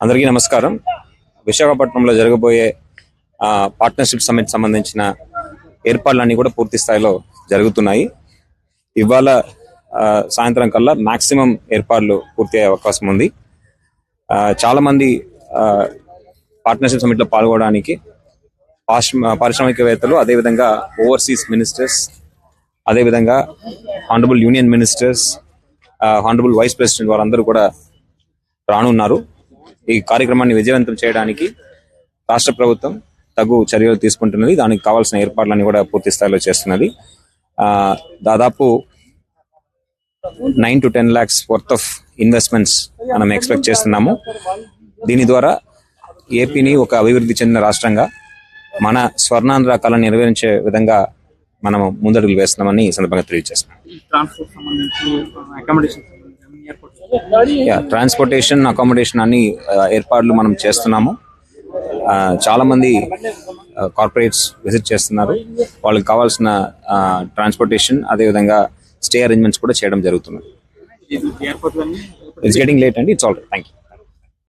అందరికీ నమస్కారం. విశాఖపట్నంలో జరగబోయే ఆ, పార్ట్నర్షిప్ సమ్మిట్ సంబంధించిన ఏర్పాట్లన్నీ కూడా పూర్తి స్థాయిలో జరుగుతున్నాయి. ఇవాళ ఆ, సాయంత్రం కల్లా మాక్సిమం ఏర్పాట్లు పూర్తి అయ్యే అవకాశం ఉంది. ఆ, చాలా మంది ఆ, పార్ట్నర్షిప్ సమ్మిట్లో పాల్గొనడానికి పారిశ్రామికవేత్తలు అదేవిధంగా ఓవర్సీస్ మినిస్టర్స్ అదేవిధంగా honourable union ministers honourable vice president వారందరూ కూడా రానున్నారు. ఈ కార్యక్రమాన్ని విజయవంతం చేయడానికి రాష్ట్ర ప్రభుత్వం తగు చర్యలు తీసుకుంటున్నది. దానికి కావాల్సిన ఏర్పాట్లన్నీ కూడా పూర్తి స్థాయిలో చేస్తున్నది. ఆ, దాదాపు nine to ten lakhs worth of investments మనం ఎక్స్పెక్ట్ చేస్తున్నాము. దీని ద్వారా ఏపీని ఒక అభివృద్ధి చెందిన రాష్ట్రంగా మన స్వర్ణాంధ్ర కళను నెరవేర్చే విధంగా మనం ముందడుగులు వేస్తున్నామని ఈ సందర్భంగా తెలియజేస్తున్నాం. ట్రాన్స్పోర్టేషన్ అకామిడేషన్ అన్ని uh, ఏర్పాట్లు మనం చేస్తున్నాము. ఆ, చాలా మంది కార్పొరేట్స్ విజిట్ చేస్తున్నారు. వాళ్ళకి కావాల్సిన ట్రాన్స్పోర్టేషన్ అదేవిధంగా స్టే అరేంజ్మెంట్స్ కూడా చేయడం జరుగుతుంది. ఇట్స్ గెటింగ్ లేట్ అండి ఇట్స్ ఆల్ థ్యాంక్ యూ